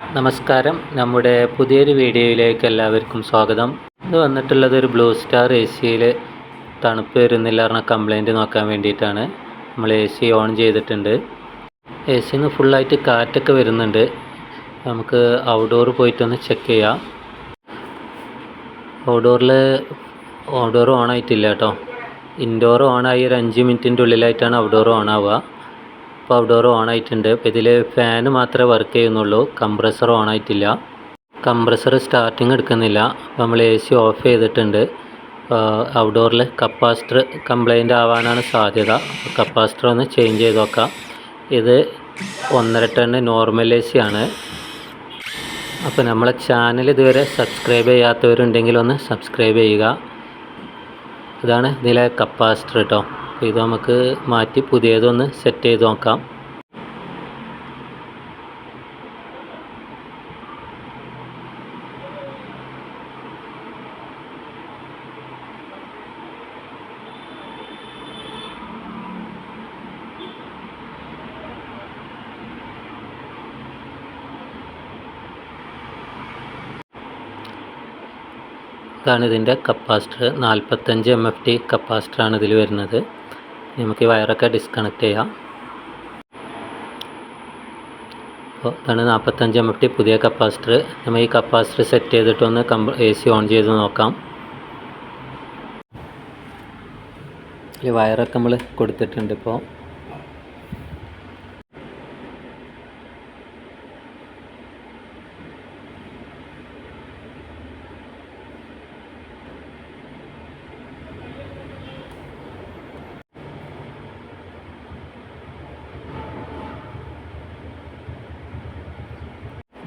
നമസ്കാരം. നമ്മുടെ പുതിയൊരു വീഡിയോയിലേക്ക് എല്ലാവർക്കും സ്വാഗതം. ഇത് വന്നിട്ടുള്ളത് ഒരു ബ്ലൂ സ്റ്റാർ എ സിയിൽ തണുപ്പ് വരുന്നില്ല പറഞ്ഞ കംപ്ലൈന്റ് നോക്കാൻ വേണ്ടിയിട്ടാണ്. നമ്മൾ എ സി ഓൺ ചെയ്തിട്ടുണ്ട്. എ സിന്ന് ഫുള്ളായിട്ട് കാറ്റൊക്കെ വരുന്നുണ്ട്. നമുക്ക് ഔട്ട്ഡോർ പോയിട്ടൊന്ന് ചെക്ക് ചെയ്യാം. ഔട്ട്ഡോറിൽ ഔട്ട്ഡോർ ഓൺ ആയിട്ടില്ല കേട്ടോ. ഇൻഡോർ ഓണായി ഒരു അഞ്ച് മിനിറ്റിന്റെ ഉള്ളിലായിട്ടാണ് ഔട്ട്ഡോർ ഓൺ ആവുക. ഇപ്പോൾ ഔട്ട്ഡോർ ഓൺ ആയിട്ടുണ്ട്. അപ്പോൾ ഇതിൽ ഫാന് മാത്രമേ വർക്ക് ചെയ്യുന്നുള്ളൂ. കംപ്രസർ ഓൺ ആയിട്ടില്ല. കംപ്രസർ സ്റ്റാർട്ടിങ് എടുക്കുന്നില്ല. അപ്പോൾ നമ്മൾ എ സി ഓഫ് ചെയ്തിട്ടുണ്ട്. ഔട്ട്ഡോറിൽ കപ്പാസിറ്റർ കംപ്ലൈന്റ് ആവാനാണ് സാധ്യത. കപ്പാസിറ്റർ ഒന്ന് ചേഞ്ച് ചെയ്ത് നോക്കാം. ഇത് ഒന്നര ടൺ നോർമൽ എ സി ആണ്. അപ്പോൾ നമ്മളെ ചാനൽ ഇതുവരെ സബ്സ്ക്രൈബ് ചെയ്യാത്തവരുണ്ടെങ്കിൽ ഒന്ന് സബ്സ്ക്രൈബ് ചെയ്യുക. ഇതാണ് ഇതിലെ കപ്പാസിറ്റർ കേട്ടോ അപ്പോൾ ഇത് നമുക്ക് മാറ്റി പുതിയതൊന്ന് സെറ്റ് ചെയ്ത് നോക്കാം. ഇതാണ് ഇതിന്റെ കപ്പാസിറ്റർ. നാൽപ്പത്തഞ്ച് എം എഫ് ടി കപ്പാസിറ്ററാണ് ഇതിൽ വരുന്നത്. നമുക്ക് ഈ വയറൊക്കെ ഡിസ്കണക്ട് ചെയ്യാം. അപ്പോൾ ഇതാണ് നാൽപ്പത്തഞ്ച് എം എഫ് ടി പുതിയ കപ്പാസിറ്റർ. നമ്മൾ ഈ കപ്പാസിറ്റർ സെറ്റ് ചെയ്തിട്ടൊന്ന് കമ്പ എ സി ഓൺ ചെയ്ത് നോക്കാം. ഈ വയറൊക്കെ നമ്മൾ കൊടുത്തിട്ടുണ്ട് ഇപ്പോൾ.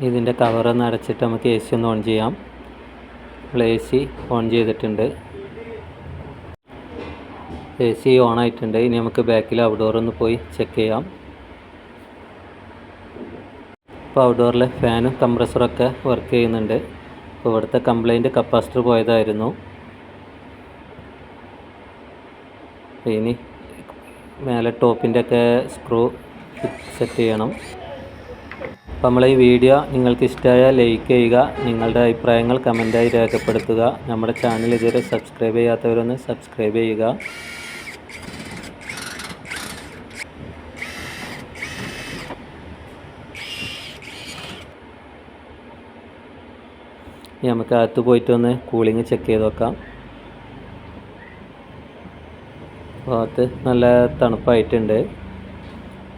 ഇതിന്റെ കവറൊന്ന് അടച്ചിട്ട് നമുക്ക് എ സി ഒന്ന് ഓൺ ചെയ്യാം. നമ്മൾ എ സി ഓൺ ചെയ്തിട്ടുണ്ട്. എ സി ഓൺ ആയിട്ടുണ്ട്. ഇനി നമുക്ക് ബാക്കിൽ ഔട്ട്ഡോർ ഒന്ന് പോയി ചെക്ക് ചെയ്യാം. ഇപ്പോൾ ഔട്ട്ഡോറിലെ ഫാനും കംപ്രസറൊക്കെ വർക്ക് ചെയ്യുന്നുണ്ട്. അപ്പോൾ ഇവിടുത്തെ കംപ്ലൈന്റ് കപ്പാസിറ്റർ പോയതായിരുന്നു. ഇനി മേലെ ടോപ്പിന്റെ ഒക്കെ സ്ക്രൂ സെറ്റ് ചെയ്യണം. അപ്പോൾ നമ്മളെ ഈ വീഡിയോ നിങ്ങൾക്ക് ഇഷ്ടമായാൽ ലൈക്ക് ചെയ്യുക നിങ്ങളുടെ അഭിപ്രായങ്ങൾ കമന്റായി രേഖപ്പെടുത്തുക. നമ്മുടെ ചാനൽ ഇതുവരെ സബ്സ്ക്രൈബ് ചെയ്യാത്തവരൊന്ന് സബ്സ്ക്രൈബ് ചെയ്യുക. നമുക്ക് അകത്ത് പോയിട്ടൊന്ന് കൂളിങ് ചെക്ക് ചെയ്ത് നോക്കാം. അകത്ത് നല്ല തണുപ്പായിട്ടുണ്ട്.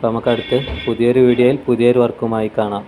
അപ്പോൾ നമുക്ക് അടുത്ത് പുതിയൊരു വീഡിയോയിൽ പുതിയൊരു വർക്കുമായി കാണാം.